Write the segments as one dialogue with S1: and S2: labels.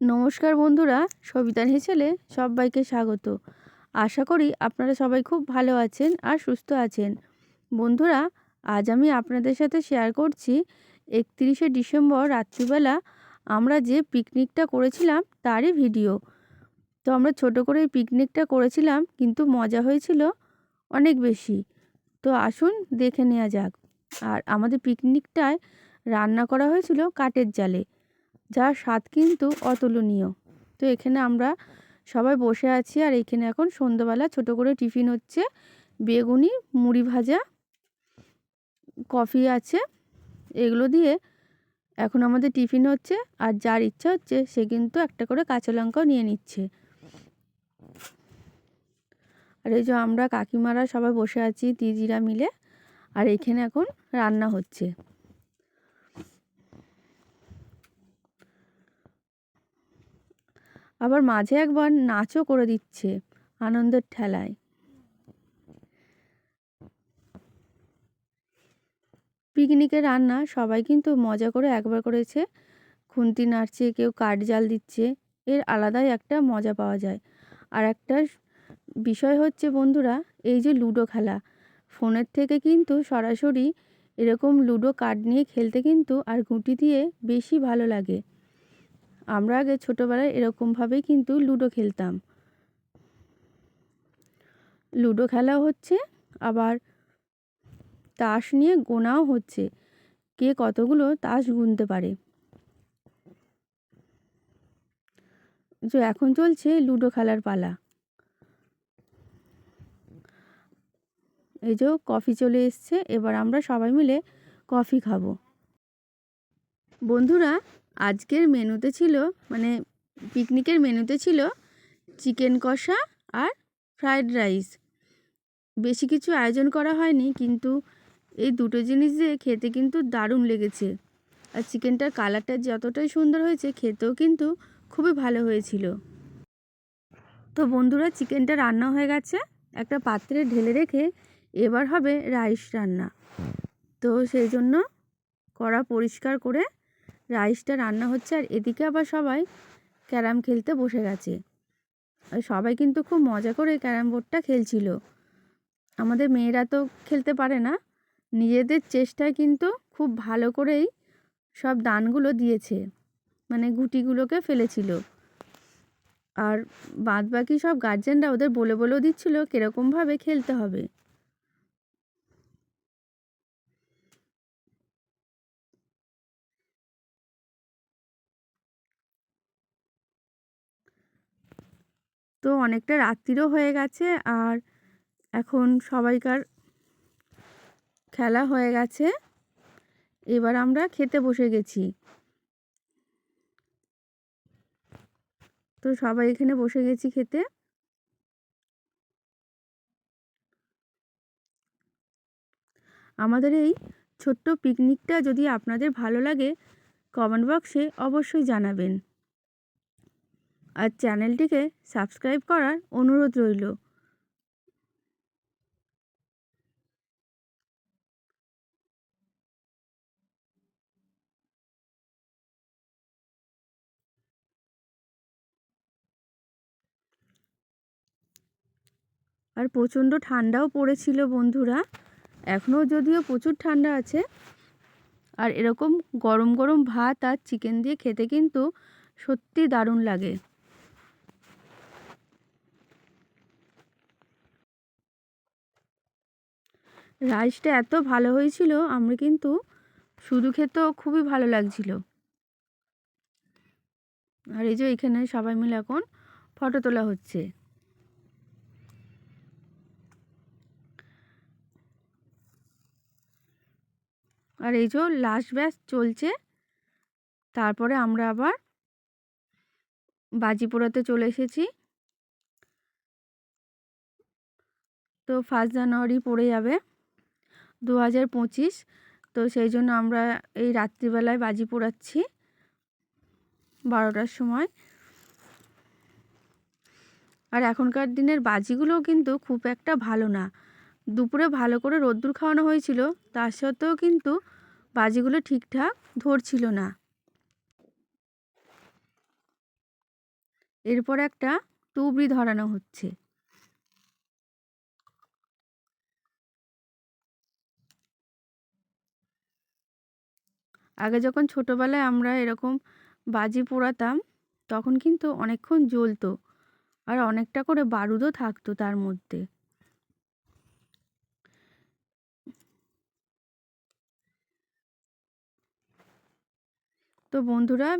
S1: নমস্কার বন্ধুরা, সবিতার হেসেলে সবাইকে স্বাগত। আশা করি আপনারা সবাই খুব ভালো আছেন আর সুস্থ আছেন। বন্ধুরা, আজ আমি আপনাদের সাথে শেয়ার করছি একত্রিশে ডিসেম্বর রাত্রিবেলা আমরা যে পিকনিকটা করেছিলাম তারই ভিডিও তো আমরা ছোট করে পিকনিকটা করেছিলাম কিন্তু মজা হয়েছিল অনেক বেশি। তো আসুন দেখে নেওয়া যাক। আর আমাদের পিকনিকটায় রান্না করা হয়েছিল কাঠের জালে। যার স্বাদ কিন্তু অতুলনীয়। তো এখানে আমরা সবাই বসে আছি আর এখানে এখন সন্ধ্যাবেলা ছোট করে টিফিন হচ্ছে। বেগুনি, মুড়ি ভাজা, কফি আছে। এগুলো দিয়ে এখন আমাদের টিফিন হচ্ছে আর যার ইচ্ছা হচ্ছে সে কিন্তু একটা করে কাঁচা লঙ্কাও নিয়ে নিচ্ছে। আর এই যে আমরা কাকিমারা সবাই বসে আছি দিদিরা মিলে। আর এখানে এখন রান্না হচ্ছে। আবার মাঝে একবার নাচও করে দিচ্ছে আনন্দের ঠেলায়। পিকনিকের রান্না সবাই কিন্তু মজা করে একবার করেছে। খুন্তি নাড়ছে, কেউ কাঠ জাল দিচ্ছে, এর আলাদাই একটা মজা পাওয়া যায়। আর একটা বিষয় হচ্ছে বন্ধুরা, এই যে লুডো খেলা, ফোনের থেকে কিন্তু সরাসরি এরকম লুডো কার্ড নিয়ে খেলতে কিন্তু আর গুটি দিয়ে বেশি ভালো লাগে। আমরা আগে ছোটোবেলায় এরকমভাবেই কিন্তু লুডো খেলতাম। লুডো খেলা হচ্ছে, আবার তাস নিয়ে গোনাও হচ্ছে, কে কতগুলো তাস গুনতে পারে। যে এখন চলছে লুডো খেলার পালা। এই যে কফি চলে এসছে, এবার আমরা সবাই মিলে কফি খাব। বন্ধুরা আজকের মেনুতে ছিল মানে পিকনিকের মেনুতে ছিল চিকেন কষা আর ফ্রায়েড রাইস। বেশি কিছু আয়োজন করা হয়নি, কিন্তু এই দুটো জিনিস দিয়ে খেতে কিন্তু দারুণ লেগেছে। আর চিকেনটার কালারটা যতটাই সুন্দর হয়েছে, খেতেও কিন্তু খুবই ভালো হয়েছিল। তো বন্ধুরা, চিকেনটা রান্না হয়ে গেছে। একটা পাত্রে ঢেলে রেখে এবার হবে রাইস রান্না। তো সেই জন্য কড়া পরিষ্কার করে রাইসটা রান্না হচ্ছে আর এদিকে আবার সবাই ক্যারাম খেলতে বসে গেছে। সবাই কিন্তু খুব মজা করে ক্যারাম বোর্ডটা খেলছিল। আমাদের মেয়েরা তো খেলতে পারে না। নিজেদের চেষ্টায় কিন্তু খুব ভালো করেই সব দানগুলো দিয়েছে। মানে গুটিগুলোকে ফেলেছিল। আর বাদ বাকি সব গার্জেনরা ওদের বলে বলেও দিচ্ছিল কীরকমভাবে খেলতে হবে। তো অনেকটা রাত্রিরও হয়ে গেছে আর এখন সবাইকার খেলা হয়ে গেছে। এবার আমরা খেতে বসে গেছি। তো সবাই এখানে বসে গেছি খেতে। আমাদের এই ছোট্ট পিকনিকটা যদি আপনাদের ভালো লাগে কমেন্ট বক্সে অবশ্যই জানাবেন। আর চ্যানেলটিকে সাবস্ক্রাইব করার অনুরোধ রইল। আর প্রচণ্ড ঠান্ডাও পড়েছিল বন্ধুরা। এখনও যদিও প্রচুর ঠান্ডা আছে। আর এরকম গরম গরম ভাত আর চিকেন দিয়ে খেতে কিন্তু সত্যি দারুণ লাগে। রাইসটা এত ভালো হয়েছিল, আমরা কিন্তু শুধু খেতেও খুবই ভালো লাগছিল। আর এই যে এখানে সবাই মিলে এখন ফটো তোলা হচ্ছে। আর এই যে লাস্ট ব্যাচ চলছে, তারপরে আমরা আবার বাজি পোড়াতে চলে এসেছি। তো ফার্স্ট জানুয়ারি পড়ে যাবে। দু হাজার পঁচিশ। তো সেই জন্য আমরা এই রাত্রিবেলায় বাজি পোড়াচ্ছি। বারোটার সময়। আর এখনকার দিনের বাজিগুলো কিন্তু খুব একটা ভালো না। দুপুরে ভালো করে রোদ্দুর খাওয়ানো হয়েছিল, তার সত্ত্বেও কিন্তু বাজিগুলো ঠিকঠাক ধরছিল না। এরপর একটা তুবড়ি ধরানো হচ্ছে। আগে যখন ছোটোবেলায় আমরা এরকম বাজি পোড়াতাম, তখন কিন্তু অনেকক্ষণ জ্বলতো আর অনেকটা করে বারুদও থাকতো তার মধ্যে। তো বন্ধুরা,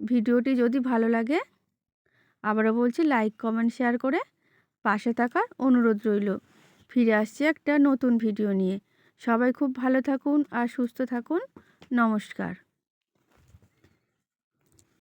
S1: ভিডিওটি যদি ভালো লাগে, আবারও বলছি লাইক, কমেন্ট, শেয়ার করে পাশে থাকার অনুরোধ রইল। ফিরে আসছি একটা নতুন ভিডিও নিয়ে। সবাই খুব ভালো থাকুন আর সুস্থ থাকুন। নমস্কার।